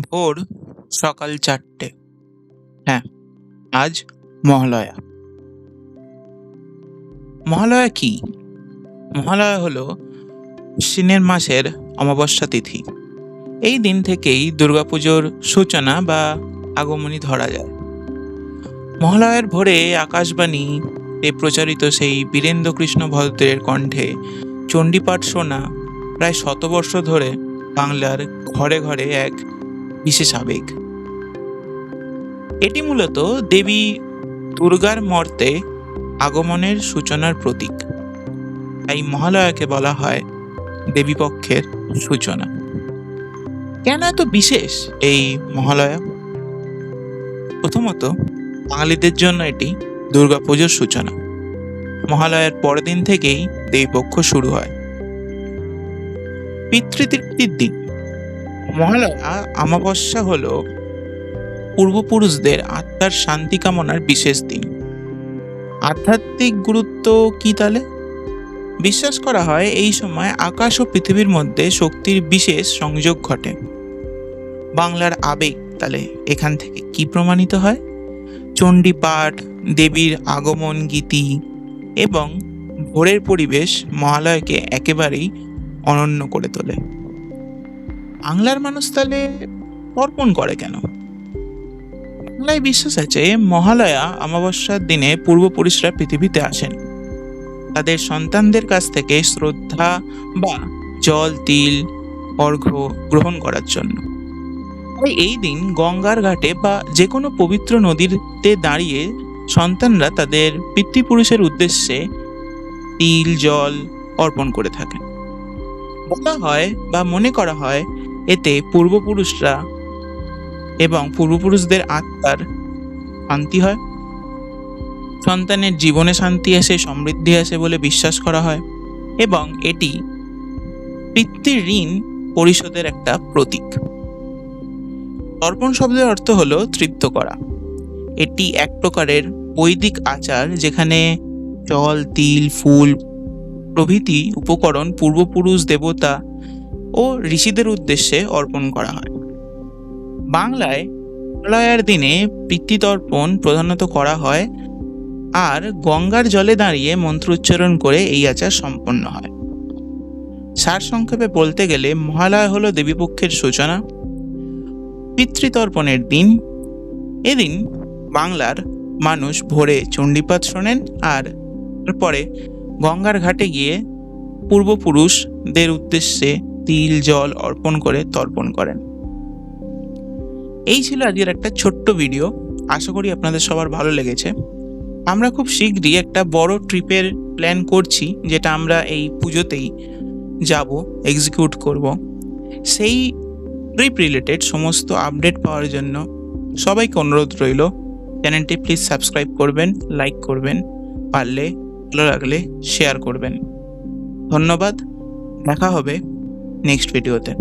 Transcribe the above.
ভোর সকাল চারটে। হ্যাঁ আজ মহালয়া। মহালয়া কি? মহালয়া হলো আশ্বিনের মাসের অমাবস্যা তিথি। এই দিন থেকেই দুর্গাপুজোর সূচনা বা আগমনী ধরা যায়। মহালয়ার ভোরে আকাশবাণী এ প্রচারিত সেই বীরেন্দ্র কৃষ্ণ ভদ্রের কণ্ঠে চণ্ডীপাঠ শোনা প্রায় শতবর্ষ ধরে বাংলার ঘরে ঘরে এক বিশেষ আবেগ। এটি মূলত দেবী দুর্গার মর্তে আগমনের সূচনার প্রতীক। তাই মহালয়াকে বলা হয় দেবীপক্ষের সূচনা। কেন এত বিশেষ এই মহালয়া? প্রথমত বাঙালিদের জন্য এটি দুর্গাপুজোর সূচনা। মহালয়ার পরের দিন থেকেই দেবীপক্ষ শুরু হয়। পিতৃতৃপ্তির দিন। মহালয়া অমাবস্যা হল পূর্বপুরুষদের আত্মার শান্তি কামনার বিশেষ দিন। আধ্যাত্মিক গুরুত্ব কি তাহলে? বিশ্বাস করা হয় এই সময় আকাশ ও পৃথিবীর মধ্যে শক্তির বিশেষ সংযোগ ঘটে। বাংলার আবেগ তাহলে এখান থেকে কি প্রমাণিত হয়? চণ্ডী পাঠ দেবীর আগমন, গীতি এবং ভোরের পরিবেশ মহালয়কে একেবারেই অনন্য করে তোলে। বাংলার মানুষ তাহলে তর্পণ করে কেন? বাংলায় বিশ্বাস আছে, মহালয়া অমাবস্যার দিনে পূর্বপুরুষরা পৃথিবীতে আসেন। তাদের সন্তানদের কাছ থেকে শ্রদ্ধা বা জল, তিল, অর্ঘ্য গ্রহণ করার জন্য। তাই এই দিন গঙ্গার ঘাটে বা যে কোনো পবিত্র নদীতে দাঁড়িয়ে সন্তানরা তাদের পিতৃপুরুষের উদ্দেশ্যে তিল, জল অর্পণ করে থাকেন। বলা হয় বা মনে করা হয় এতে পূর্বপুরুষরা এবং পূর্বপুরুষদের আত্মার শান্তি হয়। সন্তানের জীবনে শান্তি আসে, সমৃদ্ধি আসে বলে বিশ্বাস করা হয় এবং এটি পিতৃ ঋণ পরিশোধের একটা প্রতীক। তর্পণ শব্দের অর্থ হলো তৃপ্ত করা। এটি এক প্রকারের বৈদিক আচার যেখানে জল, তিল, ফুল প্রভৃতি উপকরণ পূর্বপুরুষ দেবতা ও ঋষিদের উদ্দেশ্যে অর্পণ করা হয়। বাংলায় প্রলয়ের দিনে পিতৃতর্পণ প্রধানত করা হয় আর গঙ্গার জলে দাঁড়িয়ে মন্ত্র উচ্চারণ করে এই আচার সম্পন্ন হয়। সারসংক্ষেপে বলতে গেলে মহালয়া হলো দেবীপক্ষের সূচনা, পিতৃতর্পণের দিন। এদিন বাংলার মানুষ ভোরে চণ্ডীপাঠ শোনেন আর তারপরে গঙ্গার ঘাটে গিয়ে পূর্বপুরুষদের উদ্দেশ্যে তিল, জল অর্পণ করে তর্পণ করেন। এই ছিল আজকের একটা ছোট্ট ভিডিও। আশা করি আপনাদের সবার ভালো লেগেছে। আমরা খুব শীঘ্রই একটা বড় ট্রিপের প্ল্যান করছি, যেটা আমরা এই পুজোতেই যাব এক্সিকিউট করব। সেই ট্রিপ রিলেটেড সমস্ত আপডেট পাওয়ার জন্য সবাইকে অনুরোধ রইল, চ্যানেলটি প্লিজ সাবস্ক্রাইব করবেন, লাইক করবেন, পারলে ভালো লাগলে শেয়ার করবেন। ধন্যবাদ, দেখা হবে। নেক্সট ভিডিওতে